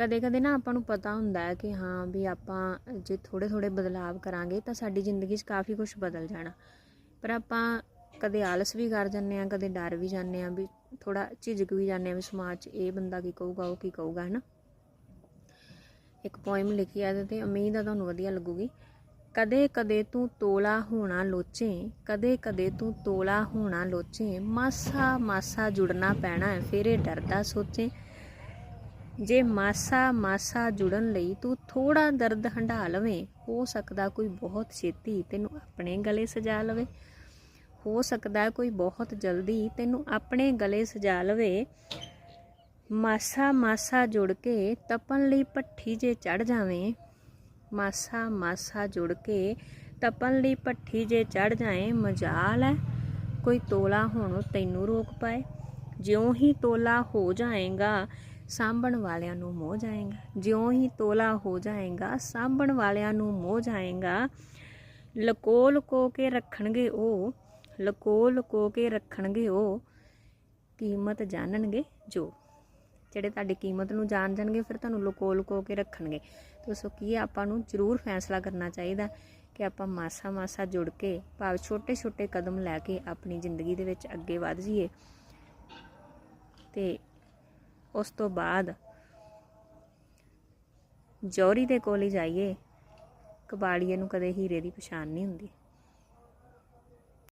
ਕਦੇ-ਕਦੇ ਨਾ ਆਪਾਂ ਨੂੰ ਪਤਾ ਹੁੰਦਾ ਹੈ ਕਿ ਹਾਂ ਵੀ ਆਪਾਂ ਜੇ ਥੋੜੇ-ਥੋੜੇ ਬਦਲਾਵ ਕਰਾਂਗੇ ਤਾਂ ਸਾਡੀ ਜ਼ਿੰਦਗੀ 'ਚ ਕਾਫੀ ਕੁਝ ਬਦਲ ਜਾਣਾ। ਪਰ ਆਪਾਂ ਕਦੇ ਆਲਸ ਵੀ ਕਰ ਜਾਂਦੇ ਆ ਕਦੇ ਡਰ ਵੀ ਜਾਂਦੇ ਆ ਵੀ ਥੋੜਾ ਝਿਜਕ ਵੀ ਜਾਂਦੇ ਆ ਵੀ ਸਮਾਜ 'ਚ ਇਹ ਬੰਦਾ ਕੀ ਕਹੂਗਾ, ਉਹ ਕੀ ਕਹੂਗਾ, ਹਨਾ। ਇੱਕ ਪੋਇਮ ਲਿਖੀ ਆ ਇਹਦੇ ਤੇ, ਉਮੀਦ ਆ ਤੁਹਾਨੂੰ ਵਧੀਆ ਲੱਗੂਗੀ। ਕਦੇ ਕਦੇ ਤੂੰ ਤੋਲਾ ਹੋਣਾ ਲੋਚੇ ਕਦੇ ਕਦੇ ਤੂੰ ਤੋਲਾ ਹੋਣਾ ਲੋਚੇ ਮਾਸਾ ਮਾਸਾ ਜੁੜਨਾ ਪੈਣਾ ਹੈ, ਫਿਰ ਇਹ ਡਰਦਾ ਸੋਚੇ। ਜੇ ਮਾਸਾ ਮਾਸਾ ਜੁੜਨ ਲਈ ਤੂੰ ਥੋੜਾ ਦਰਦ ਹੰਢਾ ਲਵੇਂ, ਹੋ ਸਕਦਾ ਕੋਈ ਬਹੁਤ ਛੇਤੀ ਤੈਨੂੰ ਆਪਣੇ ਗਲੇ ਸਜਾ ਲਵੇ। ਹੋ ਸਕਦਾ ਕੋਈ ਬਹੁਤ ਜਲਦੀ ਤੈਨੂੰ ਆਪਣੇ ਗਲੇ ਸਜਾ ਲਵੇ। ਮਾਸਾ ਮਾਸਾ ਜੁੜ ਕੇ ਤਪਣ ਲਈ ਪੱਠੀ ਜੇ ਚੜ ਜਾਵੇਂ। ਮਾਸਾ ਮਾਸਾ ਜੁੜ ਕੇ ਤਪਣ ਲਈ ਪੱਠੀ ਜੇ ਚੜ ਜਾਏ, ਮਜਾਲ ਹੈ ਕੋਈ ਤੋਲਾ ਹੋਣੋਂ ਤੈਨੂੰ ਰੋਕ ਪਾਏ। ਜਿਉਂ ਹੀ ਤੋਲਾ ਹੋ ਜਾਏਗਾ ਸਾਂਭਣ ਵਾਲਿਆਂ ਨੂੰ ਮੋਹ ਜਾਏਗਾ। ਜਿਉਂ ਹੀ ਤੋਲਾ ਹੋ ਜਾਏਗਾ, ਸਾਂਭਣ ਵਾਲਿਆਂ ਨੂੰ ਮੋਹ ਜਾਏਗਾ। ਲਕੋ ਲਕੋ ਕੇ ਰੱਖਣਗੇ ਉਹ ਲਕੋ ਲਕੋ ਕੇ ਰੱਖਣਗੇ ਉਹ, ਕੀਮਤ ਜਾਣਨਗੇ ਜੋ। ਜਿਹੜੇ ਤੁਹਾਡੀ ਕੀਮਤ ਨੂੰ ਜਾਣ ਜਾਣਗੇ, ਫਿਰ ਤੁਹਾਨੂੰ ਲਕੋ ਲੁਕੋ ਕੇ ਰੱਖਣਗੇ। ਦੋਸਤੋ ਕੀ ਹੈ ਆਪਾਂ ਨੂੰ ਜ਼ਰੂਰ ਫੈਸਲਾ ਕਰਨਾ ਚਾਹੀਦਾ ਕਿ ਆਪਾਂ ਮਾਸਾ ਮਾਸਾ ਜੁੜ ਕੇ, ਭਾਵ ਛੋਟੇ ਛੋਟੇ ਕਦਮ ਲੈ ਕੇ ਆਪਣੀ ਜ਼ਿੰਦਗੀ ਦੇ ਵਿੱਚ ਅੱਗੇ ਵਧ ਜਾਈਏ। ਤੇ ਉਸ ਤੋਂ ਬਾਅਦ ਜੌਹਰੀ ਦੇ ਕੋਲ ਹੀ ਜਾਈਏ, ਕਬਾੜੀਏ ਨੂੰ ਕਦੇ ਹੀਰੇ ਦੀ ਪਛਾਣ ਨਹੀਂ ਹੁੰਦੀ।